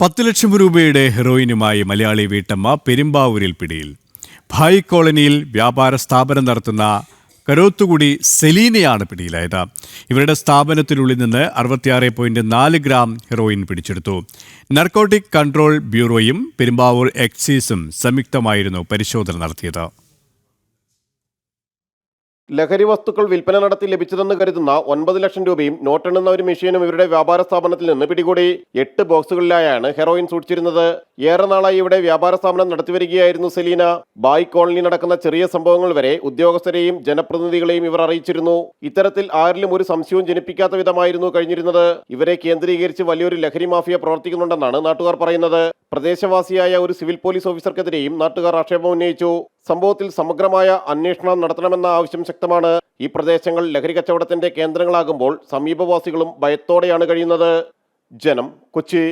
പത്ത് ലക്ഷം രൂപയുടെ ഹെറോയിനുമായി മലയാളി വീട്ടമ്മ പെരുമ്പാവൂരിൽ പിടിയിൽ. ഭായ് കോളനിയിൽ വ്യാപാര സ്ഥാപനം നടത്തുന്ന കരോത്തുകുടി സെലീനയാണ് പിടിയിലായത്. ഇവരുടെ സ്ഥാപനത്തിനുള്ളിൽ നിന്ന് അറുപത്തിയാറ് പോയിന്റ് നാല് ഗ്രാം ഹെറോയിൻ പിടിച്ചെടുത്തു. നർക്കോട്ടിക് കൺട്രോൾ ബ്യൂറോയും പെരുമ്പാവൂർ എക്സൈസും സംയുക്തമായിരുന്നു പരിശോധന നടത്തിയത്. ലഹരി വസ്തുക്കൾ വിൽപ്പന നടത്തി ലഭിച്ചതെന്ന് കരുതുന്ന ഒൻപത് ലക്ഷം രൂപയും നോട്ടെണ്ണുന്ന ഒരു മെഷീനും ഇവരുടെ വ്യാപാര സ്ഥാപനത്തിൽ നിന്ന് പിടികൂടി. എട്ട് ബോക്സുകളിലായാണ് ഹെറോയിൻ സൂക്ഷിച്ചിരുന്നത്. ഏറെ നാളായി ഇവിടെ വ്യാപാര സ്ഥാപനം നടത്തിവരികയായിരുന്നു സെലീന. ബായ് കോളനി നടക്കുന്ന ചെറിയ സംഭവങ്ങൾ വരെ ഉദ്യോഗസ്ഥരെയും ജനപ്രതിനിധികളെയും ഇവർ അറിയിച്ചിരുന്നു. ഇത്തരത്തിൽ ആരിലും ഒരു സംശയവും ജനിപ്പിക്കാത്ത വിധമായിരുന്നു കഴിഞ്ഞിരുന്നത്. ഇവരെ കേന്ദ്രീകരിച്ച് വലിയൊരു ലഹരി മാഫിയ പ്രവർത്തിക്കുന്നുണ്ടെന്നാണ് നാട്ടുകാർ പറയുന്നത്. പ്രദേശവാസിയായ ഒരു സിവിൽ പോലീസ് ഓഫീസർക്കെതിരെയും നാട്ടുകാർ ആക്ഷേപം ഉന്നയിച്ചു. സംഭവത്തിൽ സമഗ്രമായ അന്വേഷണം നടത്തണമെന്ന ആവശ്യം ശക്തമാണ്. ഈ പ്രദേശങ്ങൾ ലഹരി കച്ചവടത്തിന്റെ കേന്ദ്രങ്ങളാകുമ്പോൾ സമീപവാസികളും ഭയത്തോടെയാണ് കഴിയുന്നത്. ജനം കൊച്ചി.